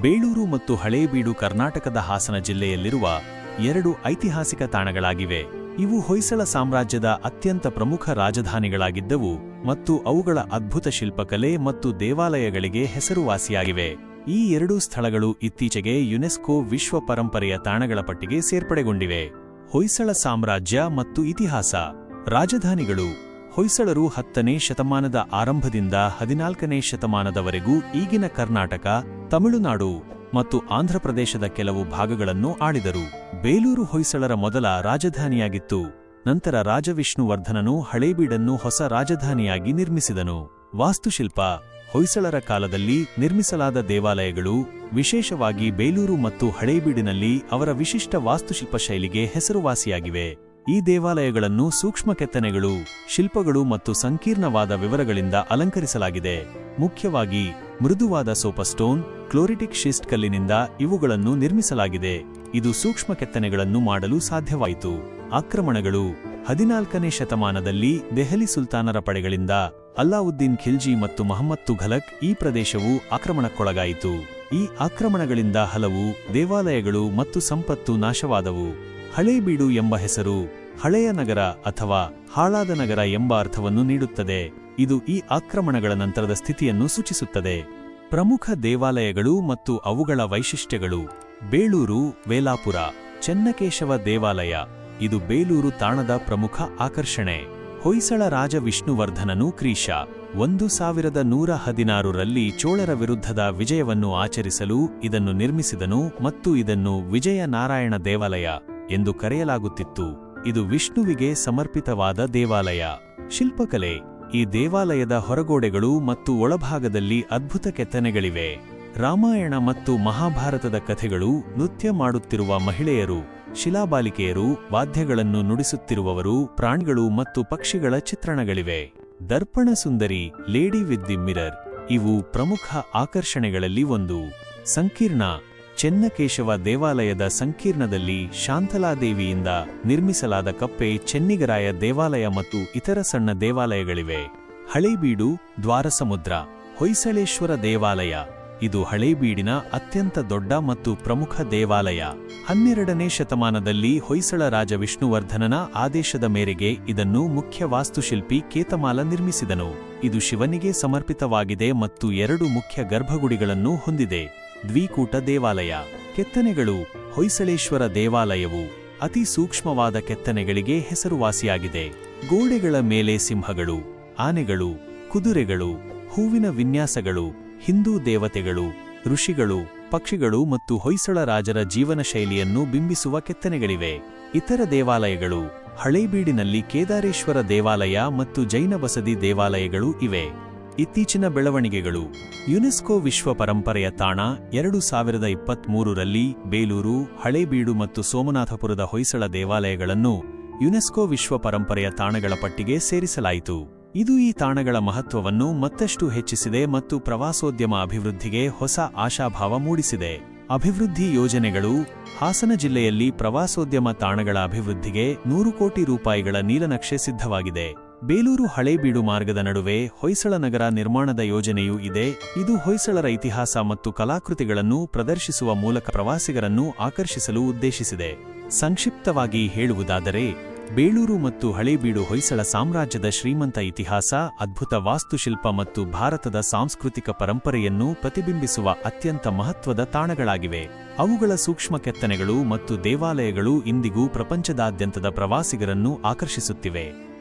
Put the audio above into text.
ಬೇಳೂರು ಮತ್ತು ಹಳೇಬೀಡು ಕರ್ನಾಟಕದ ಹಾಸನ ಜಿಲ್ಲೆಯಲ್ಲಿರುವ ಎರಡು ಐತಿಹಾಸಿಕ ತಾಣಗಳಾಗಿವೆ. ಇವು ಹೊಯ್ಸಳ ಸಾಮ್ರಾಜ್ಯದ ಅತ್ಯಂತ ಪ್ರಮುಖ ರಾಜಧಾನಿಗಳಾಗಿದ್ದವು ಮತ್ತು ಅವುಗಳ ಅದ್ಭುತ ಶಿಲ್ಪಕಲೆ ಮತ್ತು ದೇವಾಲಯಗಳಿಗೆ ಹೆಸರುವಾಸಿಯಾಗಿವೆ. ಈ ಎರಡೂ ಸ್ಥಳಗಳು ಇತ್ತೀಚೆಗೆ ಯುನೆಸ್ಕೋ ವಿಶ್ವ ಪರಂಪರೆಯ ತಾಣಗಳ ಪಟ್ಟಿಗೆ ಸೇರ್ಪಡೆಗೊಂಡಿವೆ. ಹೊಯ್ಸಳ ಸಾಮ್ರಾಜ್ಯ ಮತ್ತು ಇತಿಹಾಸ. ರಾಜಧಾನಿಗಳು ಹೊಯ್ಸಳರು ಹತ್ತನೇ ಶತಮಾನದ ಆರಂಭದಿಂದ ಹದಿನಾಲ್ಕನೇ ಶತಮಾನದವರೆಗೂ ಈಗಿನ ಕರ್ನಾಟಕ, ತಮಿಳುನಾಡು ಮತ್ತು ಆಂಧ್ರಪ್ರದೇಶದ ಕೆಲವು ಭಾಗಗಳನ್ನು ಆಳಿದರು. ಬೇಲೂರು ಹೊಯ್ಸಳರ ಮೊದಲ ರಾಜಧಾನಿಯಾಗಿತ್ತು. ನಂತರ ರಾಜವಿಷ್ಣುವರ್ಧನನು ಹಳೇಬೀಡನ್ನು ಹೊಸ ರಾಜಧಾನಿಯಾಗಿ ನಿರ್ಮಿಸಿದನು. ವಾಸ್ತುಶಿಲ್ಪ, ಹೊಯ್ಸಳರ ಕಾಲದಲ್ಲಿ ನಿರ್ಮಿಸಲಾದ ದೇವಾಲಯಗಳು, ವಿಶೇಷವಾಗಿ ಬೇಲೂರು ಮತ್ತು ಹಳೇಬೀಡಿನಲ್ಲಿ ಅವರ ವಿಶಿಷ್ಟ ವಾಸ್ತುಶಿಲ್ಪ ಶೈಲಿಗೆ ಹೆಸರುವಾಸಿಯಾಗಿವೆ. ಈ ದೇವಾಲಯಗಳನ್ನು ಸೂಕ್ಷ್ಮ ಕೆತ್ತನೆಗಳು, ಶಿಲ್ಪಗಳು ಮತ್ತು ಸಂಕೀರ್ಣವಾದ ವಿವರಗಳಿಂದ ಅಲಂಕರಿಸಲಾಗಿದೆ. ಮುಖ್ಯವಾಗಿ, ಮೃದುವಾದ ಸೋಪಸ್ಟೋನ್, ಕ್ಲೋರಿಟಿಕ್ ಶಿಸ್ಟ್ ಕಲ್ಲಿನಿಂದ ಇವುಗಳನ್ನು ನಿರ್ಮಿಸಲಾಗಿದೆ. ಇದು ಸೂಕ್ಷ್ಮ ಕೆತ್ತನೆಗಳನ್ನು ಮಾಡಲು ಸಾಧ್ಯವಾಯಿತು. ಆಕ್ರಮಣಗಳು. ಹದಿನಾಲ್ಕನೇ ಶತಮಾನದಲ್ಲಿ ದೆಹಲಿ ಸುಲ್ತಾನರ ಪಡೆಗಳಿಂದ ಅಲ್ಲಾವುದ್ದೀನ್ ಖಿಲ್ಜಿ ಮತ್ತು ಮಹಮ್ಮದ್ ತುಘಲಕ್ ಈ ಪ್ರದೇಶವು ಆಕ್ರಮಣಕ್ಕೊಳಗಾಯಿತು. ಈ ಆಕ್ರಮಣಗಳಿಂದ ಹಲವು ದೇವಾಲಯಗಳು ಮತ್ತು ಸಂಪತ್ತು ನಾಶವಾದವು. ಹಳೇಬೀಡು ಎಂಬ ಹೆಸರು ಹಳೆಯ ನಗರ ಅಥವಾ ಹಾಳಾದ ನಗರ ಎಂಬ ಅರ್ಥವನ್ನು ನೀಡುತ್ತದೆ. ಇದು ಈ ಆಕ್ರಮಣಗಳ ನಂತರದ ಸ್ಥಿತಿಯನ್ನು ಸೂಚಿಸುತ್ತದೆ. ಪ್ರಮುಖ ದೇವಾಲಯಗಳು ಮತ್ತು ಅವುಗಳ ವೈಶಿಷ್ಟ್ಯಗಳು ಬೇಳೂರು, ವೇಲಾಪುರ, ಚೆನ್ನಕೇಶವ ದೇವಾಲಯ. ಇದು ಬೇಲೂರು ತಾಣದ ಪ್ರಮುಖ ಆಕರ್ಷಣೆ. ಹೊಯ್ಸಳ ರಾಜ ವಿಷ್ಣುವರ್ಧನನು ಕ್ರೀಶ ಒಂದು ಸಾವಿರದ ನೂರ ಹದಿನಾರರಲ್ಲಿ ಚೋಳರ ವಿರುದ್ಧದ ವಿಜಯವನ್ನು ಆಚರಿಸಲು ಇದನ್ನು ನಿರ್ಮಿಸಿದನು ಮತ್ತು ಇದನ್ನು ವಿಜಯನಾರಾಯಣ ದೇವಾಲಯ ಎಂದು ಕರೆಯಲಾಗುತ್ತಿತ್ತು. ಇದು ವಿಷ್ಣುವಿಗೆ ಸಮರ್ಪಿತವಾದ ದೇವಾಲಯ. ಶಿಲ್ಪಕಲೆ, ಈ ದೇವಾಲಯದ ಹೊರಗೋಡೆಗಳು ಮತ್ತು ಒಳಭಾಗದಲ್ಲಿ ಅದ್ಭುತ ಕೆತ್ತನೆಗಳಿವೆ. ರಾಮಾಯಣ ಮತ್ತು ಮಹಾಭಾರತದ ಕಥೆಗಳು ನೃತ್ಯ ಮಾಡುತ್ತಿರುವ ಮಹಿಳೆಯರು, ಶಿಲಾಬಾಲಿಕೆಯರು, ವಾದ್ಯಗಳನ್ನು ನುಡಿಸುತ್ತಿರುವವರು, ಪ್ರಾಣಿಗಳು ಮತ್ತು ಪಕ್ಷಿಗಳ ಚಿತ್ರಣಗಳಿವೆ. ದರ್ಪಣ ಸುಂದರಿ, ಲೇಡಿ ವಿತ್ ದಿ ಮಿರರ್, ಇವು ಪ್ರಮುಖ ಆಕರ್ಷಣೆಗಳಲ್ಲಿ ಒಂದು. ಸಂಕೀರ್ಣ ಚೆನ್ನಕೇಶವ ದೇವಾಲಯದ ಸಂಕೀರ್ಣದಲ್ಲಿ ಶಾಂತಲಾದೇವಿಯಿಂದ ನಿರ್ಮಿಸಲಾದ ಕಪ್ಪೆ ಚೆನ್ನಿಗರಾಯ ದೇವಾಲಯ ಮತ್ತು ಇತರ ಸಣ್ಣ ದೇವಾಲಯಗಳಿವೆ. ಹಳೇಬೀಡು ದ್ವಾರಸಮುದ್ರ, ಹೊಯ್ಸಳೇಶ್ವರ ದೇವಾಲಯ. ಇದು ಹಳೇಬೀಡಿನ ಅತ್ಯಂತ ದೊಡ್ಡ ಮತ್ತು ಪ್ರಮುಖ ದೇವಾಲಯ. ಹನ್ನೆರಡನೇ ಶತಮಾನದಲ್ಲಿ ಹೊಯ್ಸಳ ರಾಜ ವಿಷ್ಣುವರ್ಧನನ ಆದೇಶದ ಮೇರೆಗೆ ಇದನ್ನು ಮುಖ್ಯ ವಾಸ್ತುಶಿಲ್ಪಿ ಕೇತಮಾಲ ನಿರ್ಮಿಸಿದನು. ಇದು ಶಿವನಿಗೆ ಸಮರ್ಪಿತವಾಗಿದೆ ಮತ್ತು ಎರಡು ಮುಖ್ಯ ಗರ್ಭಗುಡಿಗಳನ್ನು ಹೊಂದಿದೆ. ದ್ವಿಕೂಟ ದೇವಾಲಯ. ಕೆತ್ತನೆಗಳು ಹೊಯ್ಸಳೇಶ್ವರ ದೇವಾಲಯವು ಅತಿ ಸೂಕ್ಷ್ಮವಾದ ಕೆತ್ತನೆಗಳಿಗೆ ಹೆಸರುವಾಸಿಯಾಗಿದೆ. ಗೋಡೆಗಳ ಮೇಲೆ ಸಿಂಹಗಳು, ಆನೆಗಳು, ಕುದುರೆಗಳು, ಹೂವಿನ ವಿನ್ಯಾಸಗಳು, ಹಿಂದೂ ದೇವತೆಗಳು, ಋಷಿಗಳು, ಪಕ್ಷಿಗಳು ಮತ್ತು ಹೊಯ್ಸಳ ರಾಜರ ಜೀವನ ಶೈಲಿಯನ್ನು ಬಿಂಬಿಸುವ ಕೆತ್ತನೆಗಳಿವೆ. ಇತರ ದೇವಾಲಯಗಳು ಹಳೇಬೀಡಿನಲ್ಲಿ ಕೇದಾರೇಶ್ವರ ದೇವಾಲಯ ಮತ್ತು ಜೈನ ಬಸದಿ ದೇವಾಲಯಗಳು ಇವೆ. ಇತ್ತೀಚಿನ ಬೆಳವಣಿಗೆಗಳು. ಯುನೆಸ್ಕೋ ವಿಶ್ವ ಪರಂಪರೆಯ ತಾಣ ಎರಡು ಸಾವಿರದ ಇಪ್ಪತ್ಮೂರರಲ್ಲಿ ಬೇಲೂರು, ಹಳೇಬೀಡು ಮತ್ತು ಸೋಮನಾಥಪುರದ ಹೊಯ್ಸಳ ದೇವಾಲಯಗಳನ್ನು ಯುನೆಸ್ಕೋ ವಿಶ್ವ ಪರಂಪರೆಯ ತಾಣಗಳ ಪಟ್ಟಿಗೆ ಸೇರಿಸಲಾಯಿತು. ಇದು ಈ ತಾಣಗಳ ಮಹತ್ವವನ್ನು ಮತ್ತಷ್ಟು ಹೆಚ್ಚಿಸಿದೆ ಮತ್ತು ಪ್ರವಾಸೋದ್ಯಮ ಅಭಿವೃದ್ಧಿಗೆ ಹೊಸ ಆಶಾಭಾವ ಮೂಡಿಸಿದೆ. ಅಭಿವೃದ್ಧಿ ಯೋಜನೆಗಳು ಹಾಸನ ಜಿಲ್ಲೆಯಲ್ಲಿ ಪ್ರವಾಸೋದ್ಯಮ ತಾಣಗಳ ಅಭಿವೃದ್ಧಿಗೆ ನೂರು ಕೋಟಿ ರೂಪಾಯಿಗಳ ನೀಲನಕ್ಷೆ ಸಿದ್ಧವಾಗಿದೆ. ಬೇಲೂರು ಹಳೇಬೀಡು ಮಾರ್ಗದ ನಡುವೆ ಹೊಯ್ಸಳ ನಗರ ನಿರ್ಮಾಣದ ಯೋಜನೆಯೂ ಇದೆ. ಇದು ಹೊಯ್ಸಳರ ಇತಿಹಾಸ ಮತ್ತು ಕಲಾಕೃತಿಗಳನ್ನು ಪ್ರದರ್ಶಿಸುವ ಮೂಲಕ ಪ್ರವಾಸಿಗರನ್ನು ಆಕರ್ಷಿಸಲು ಉದ್ದೇಶಿಸಿದೆ. ಸಂಕ್ಷಿಪ್ತವಾಗಿ ಹೇಳುವುದಾದರೆ, ಬೇಲೂರು ಮತ್ತು ಹಳೇಬೀಡು ಹೊಯ್ಸಳ ಸಾಮ್ರಾಜ್ಯದ ಶ್ರೀಮಂತ ಇತಿಹಾಸ, ಅದ್ಭುತ ವಾಸ್ತುಶಿಲ್ಪ ಮತ್ತು ಭಾರತದ ಸಾಂಸ್ಕೃತಿಕ ಪರಂಪರೆಯನ್ನು ಪ್ರತಿಬಿಂಬಿಸುವ ಅತ್ಯಂತ ಮಹತ್ವದ ತಾಣಗಳಾಗಿವೆ. ಅವುಗಳ ಸೂಕ್ಷ್ಮ ಕೆತ್ತನೆಗಳು ಮತ್ತು ದೇವಾಲಯಗಳು ಇಂದಿಗೂ ಪ್ರಪಂಚದಾದ್ಯಂತದ ಪ್ರವಾಸಿಗರನ್ನು ಆಕರ್ಷಿಸುತ್ತಿವೆ.